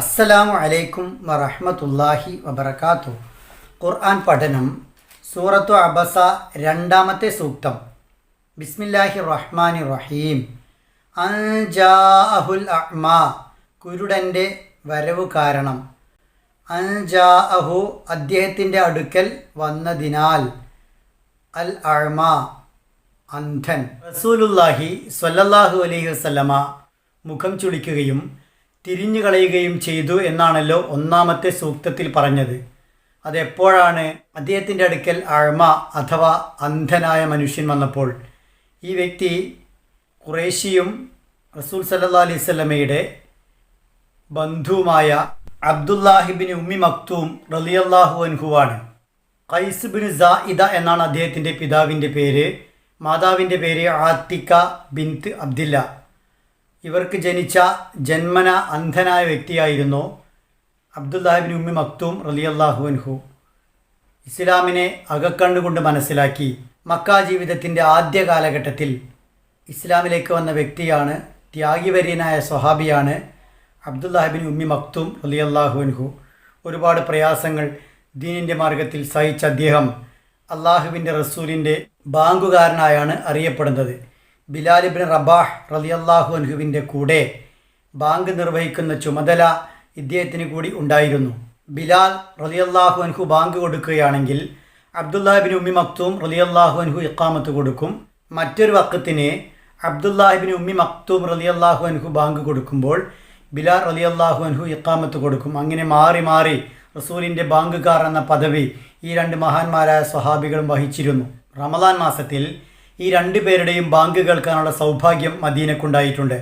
അസ്സലാമു അലൈക്കും വറഹ്മത്തുള്ളാഹി വബറകാതുഹു. ഖുർആൻ പഠനം സൂറത്തു അബസ രണ്ടാമത്തെ സൂക്തം. ബിസ്മില്ലാഹി റഹ്മാൻ റഹീം അൻജാഅഹുൽ അഹ്മ കുരുടന്റെ വരവ് കാരണം. അൻജാഅഹു അദ്ദേഹത്തിന്റെ അടുക്കൽ വന്നതിനാൽ. അൽ അഴ്മ അന്ധൻ. റസൂലുല്ലാഹി സ്വല്ലല്ലാഹു അലൈഹി വസ്ലമ മുഖം ചുളിക്കുകയും തിരിഞ്ഞു കളയുകയും ചെയ്തു എന്നാണല്ലോ ഒന്നാമത്തെ സൂക്തത്തിൽ പറഞ്ഞത്. അതെപ്പോഴാണ് അദ്ദേഹത്തിന്റെ അടുക്കൽ അഴമ അഥവാ അന്ധനായ മനുഷ്യൻ വന്നപ്പോൾ. ഈ വ്യക്തി ഖുറേഷിയും റസൂൽ സല്ലാ അലൈഹി ബന്ധുവുമായ അബ്ദുല്ലാഹിബിന് ഉമ്മി മക്തൂം റലിയല്ലാഹു അൻഹുവാണ്. കൈസ് ബിൻ സായിദ എന്നാണ് അദ്ദേഹത്തിന്റെ പിതാവിന്റെ പേര്. മാതാവിന്റെ പേര് ആത്തിക്ക ബിൻത്ത് അബ്ദില്ല. ഇവർക്ക് ജനിച്ച ജന്മന അന്ധനായ വ്യക്തിയായിരുന്നു അബ്ദുല്ലാഹിബിൻ ഉമ്മി മക്തൂം റലിയല്ലാഹു അൻഹു. ഇസ്ലാമിനെ അകക്കണ്ണുകൊണ്ട് മനസ്സിലാക്കി മക്ക ജീവിതത്തിന്റെ ആദ്യ കാലഘട്ടത്തിൽ ഇസ്ലാമിലേക്ക് വന്ന വ്യക്തിയാണ് ത്യാഗിവര്യനായ സ്വഹാബിയാണ് അബ്ദുല്ലാഹിബിൻ ഉമ്മി മക്തൂം റലിയല്ലാഹു അൻഹു. ഒരുപാട് പ്രയാസങ്ങൾ ദീനിന്റെ മാർഗത്തിൽ സഹിച്ച അദ്ദേഹം അള്ളാഹുവിന്റെ റസൂലിന്റെ ബാങ്കുകാരനായാണ് അറിയപ്പെടുന്നത്. ബിലാലിബിൻ റബാഹ് റലിയല്ലാഹു അൻഹുവിന്റെ കൂടെ ബാങ്ക് നിർവഹിക്കുന്ന ചുമതല ഇദ്ദേഹത്തിന് കൂടി ഉണ്ടായിരുന്നു. ബിലാൽ റലിയല്ലാഹു അൻഹു ബാങ്ക് കൊടുക്കുകയാണെങ്കിൽ അബ്ദുല്ലാഹിബിൻ ഉമ്മി മക്തൂം റലിയല്ലാഹു അൻഹു ഇക്കാമത്ത് കൊടുക്കും. മറ്റൊരു വക്കത്തിന് അബ്ദുല്ലാഹിബിൻ ഉമ്മി മക്തൂം റലിയല്ലാഹു അൻഹു ബാങ്ക് കൊടുക്കുമ്പോൾ ബിലാൽ റലിയല്ലാഹു അൻഹു ഇക്കാമത്ത് കൊടുക്കും. അങ്ങനെ മാറി മാറി റസൂലിന്റെ ബാങ്കുകാർ എന്ന പദവി ഈ രണ്ട് മഹാന്മാരായ സ്വഹാബികളും വഹിച്ചിരുന്നു. റമദാൻ മാസത്തിൽ ഈ രണ്ടു പേരുടെയും ബാങ്ക് കേൾക്കാനുള്ള സൗഭാഗ്യം മദീനക്കുണ്ടായിട്ടുണ്ട്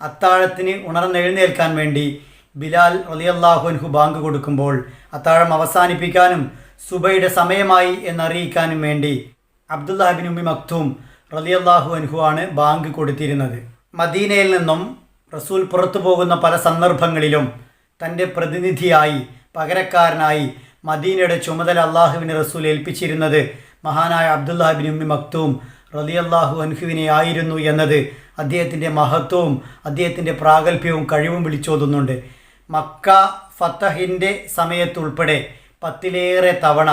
അത്താഴത്തിന് ഉണർന്നെഴുന്നേൽക്കാൻ വേണ്ടി ബിലാൽ റലിയല്ലാഹുൻഹു ബാങ്ക് കൊടുക്കുമ്പോൾ അത്താഴം അവസാനിപ്പിക്കാനും സുബയുടെ സമയമായി എന്നറിയിക്കാനും വേണ്ടി അബ്ദുല്ലാഹിബിൻ ഉമ്മി മക്തൂം റലിയല്ലാഹു അൻഹു ആണ് ബാങ്ക് കൊടുത്തിരുന്നത്. മദീനയിൽ നിന്നും റസൂൽ പുറത്തു പോകുന്ന പല സന്ദർഭങ്ങളിലും തന്റെ പ്രതിനിധിയായി പകരക്കാരനായി മദീനയുടെ ചുമതല അള്ളാഹുവിന് റസൂൽ ഏൽപ്പിച്ചിരുന്നത് മഹാനായ അബ്ദുല്ലാഹിബിൻ ഉമ്മി മക്തൂം റലിയല്ലാഹു അൻഹുവിനെ ആയിരുന്നു എന്നത്. അദ്ദേഹത്തിന്റെ മഹത്വവും അദ്ദേഹത്തിന്റെ പ്രാഗൽഭ്യവും കഴിവും വിളിച്ചോതുന്നുണ്ട്. മക്ക ഫത്തഹിന്റെ സമയത്തുൾപ്പെടെ പത്തിലേറെ തവണ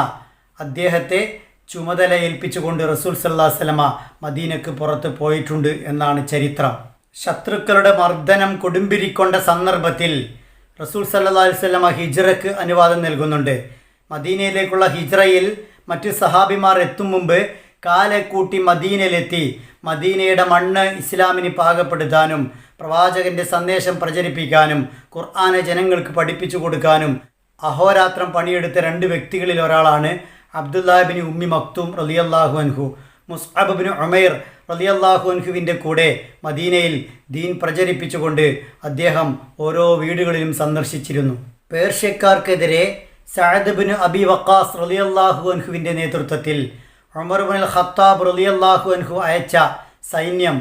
അദ്ദേഹത്തെ ചുമതല ഏൽപ്പിച്ചുകൊണ്ട് റസൂൽ സല്ലാ സ്വലമ മദീനക്ക് പുറത്ത് പോയിട്ടുണ്ട് എന്നാണ് ചരിത്രം. ശത്രുക്കളുടെ മർദ്ദനം കൊടുമ്പിരിക്കൊണ്ട സന്ദർഭത്തിൽ റസൂൽ സല്ലാ സ്വലമ ഹിജ്റക്ക് അനുവാദം നൽകുന്നുണ്ട്. മദീനയിലേക്കുള്ള ഹിജ്റയിൽ മറ്റ് സഹാബിമാർ എത്തും മുമ്പ് കാലെ കൂട്ടി മദീനയിലെത്തി. മദീനയുടെ മണ്ണ് ഇസ്ലാമിന് പാകപ്പെടുത്താനും പ്രവാചകന്റെ സന്ദേശം പ്രചരിപ്പിക്കാനും ഖുർആാനെ ജനങ്ങൾക്ക് പഠിപ്പിച്ചു കൊടുക്കാനും അഹോരാത്രം പണിയെടുത്ത രണ്ട് വ്യക്തികളിൽ ഒരാളാണ് അബ്ദുല്ലാബിൻ ഉമ്മി മക്തൂം റലിയല്ലാഹു അൻഹു. മുസ്അബിന് ഉമൈർ റലിയല്ലാഹു അൻഹുവിന്റെ കൂടെ മദീനയിൽ ദീൻ പ്രചരിപ്പിച്ചുകൊണ്ട് അദ്ദേഹം ഓരോ വീടുകളിലും സന്ദർശിച്ചിരുന്നു. പേർഷ്യക്കാർക്കെതിരെ സഅദ്ബിന് അബി വക്കാസ് റലിയല്ലാഹു അൻഹുവിന്റെ നേതൃത്വത്തിൽ ഉമർബുൽ ഖത്താബ് റലിയല്ലാഹു അൻഹു അയച്ച സൈന്യം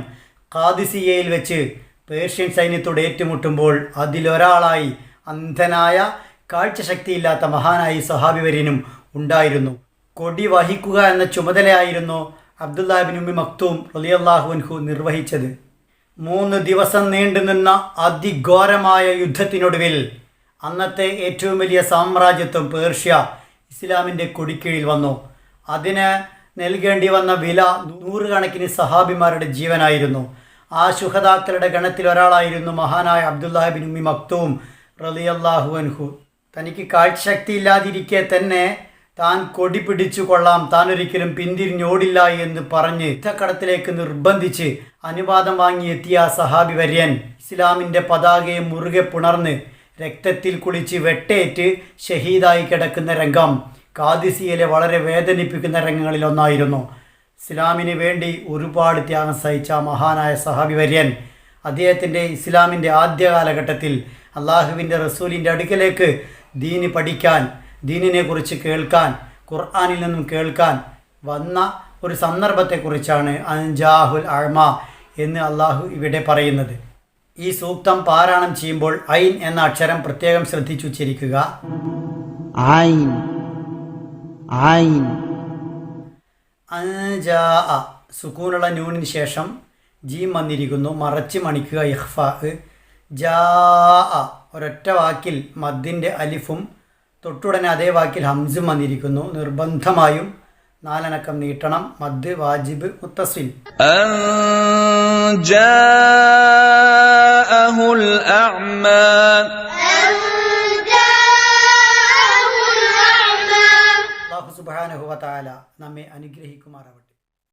കാദിസിയയിൽ വെച്ച് പേർഷ്യൻ സൈന്യത്തോട് ഏറ്റുമുട്ടുമ്പോൾ അതിലൊരാളായി അന്ധനായ കാഴ്ചശക്തിയില്ലാത്ത മഹാനായി സഹാബിവര്യനും ഉണ്ടായിരുന്നു. കൊടി വഹിക്കുക എന്ന ചുമതലയായിരുന്നു അബ്ദുല്ലാബിൻ ഉമ്മി മക്തൂം റലിയല്ലാഹു അൻഹു നിർവഹിച്ചത്. മൂന്ന് ദിവസം നീണ്ടുനിന്ന അതിഘോരമായ യുദ്ധത്തിനൊടുവിൽ അന്നത്തെ ഏറ്റവും വലിയ സാമ്രാജ്യത്വം പേർഷ്യ ഇസ്ലാമിന്റെ കൊടിക്കീഴിൽ വന്നു. അതിന് നൽകേണ്ടി വന്ന വില നൂറുകണക്കിന് സഹാബിമാരുടെ ജീവനായിരുന്നു. ആ ശുഹദാക്കളുടെ ഗണത്തിൽ ഒരാളായിരുന്നു മഹാനായ അബ്ദുല്ലാഹിബിൻ ഉമ്മി മക്തൂം റലിയല്ലാഹു അൻഹു. തനിക്ക് കാഴ്ചശക്തി ഇല്ലാതിരിക്കെ തന്നെ താൻ കൊടി പിടിച്ചു കൊള്ളാം താൻ ഒരിക്കലും പിന്തിരിഞ്ഞോടില്ല എന്ന് പറഞ്ഞ് യുദ്ധക്കടത്തിലേക്ക് നിർബന്ധിച്ച് അനുവാദം വാങ്ങിയെത്തിയ ആ സഹാബി വര്യൻ ഇസ്ലാമിന്റെ പതാകയെ മുറുകെ പുണർന്ന് രക്തത്തിൽ കുളിച്ച് വെട്ടേറ്റ് ഷഹീദായി കിടക്കുന്ന രംഗം. കാദിസിയയിലെ വളരെ വേദനിപ്പിക്കുന്ന രംഗങ്ങളിൽ ഒന്നായിരുന്നു. ഇസ്ലാമിന് വേണ്ടി ഒരുപാട് ത്യാഗം സഹിച്ച മഹാനായ സഹാബി വര്യൻ അദ്ദേഹത്തിന്റെ ഇസ്ലാമിന്റെ ആദ്യ കാലഘട്ടത്തിൽ അള്ളാഹുവിന്റെ റസൂലിന്റെ അടുക്കലേക്ക് ദീന് പഠിക്കാൻ ദീനിനെക്കുറിച്ച് കേൾക്കാൻ ഖുർആാനിൽ നിന്നും കേൾക്കാൻ വന്ന ഒരു സന്ദർഭത്തെക്കുറിച്ചാണ് അൻജാഹുൽ അഴമ എന്ന് അള്ളാഹു ഇവിടെ പറയുന്നത്. ഈ സൂക്തം പാരായണം ചെയ്യുമ്പോൾ ഐൻ എന്ന അക്ഷരം പ്രത്യേകം ശ്രദ്ധിച്ചുച്ചരിക്കുക ഐൻ. ആയിൻ. സുക്കൂനുള്ള നൂണിന് ശേഷം ജീം വന്നിരിക്കുന്നു. മറച്ച് മണിക്കുക ഇഹ്ഫാ ജാ ഒരൊറ്റ വാക്കിൽ മദ്ദിന്റെ അലിഫും തൊട്ടുടനെ അതേ വാക്കിൽ ഹംസും വന്നിരിക്കുന്നു. നിർബന്ധമായും നാലനക്കം നീട്ടണം. മദ് വാജിബ് മുത്തസിൽ. ജാഅഹുൽ സുബാനുഹുവതാല നമ്മെ അനുഗ്രഹിക്കുമാറാവട്ടെ.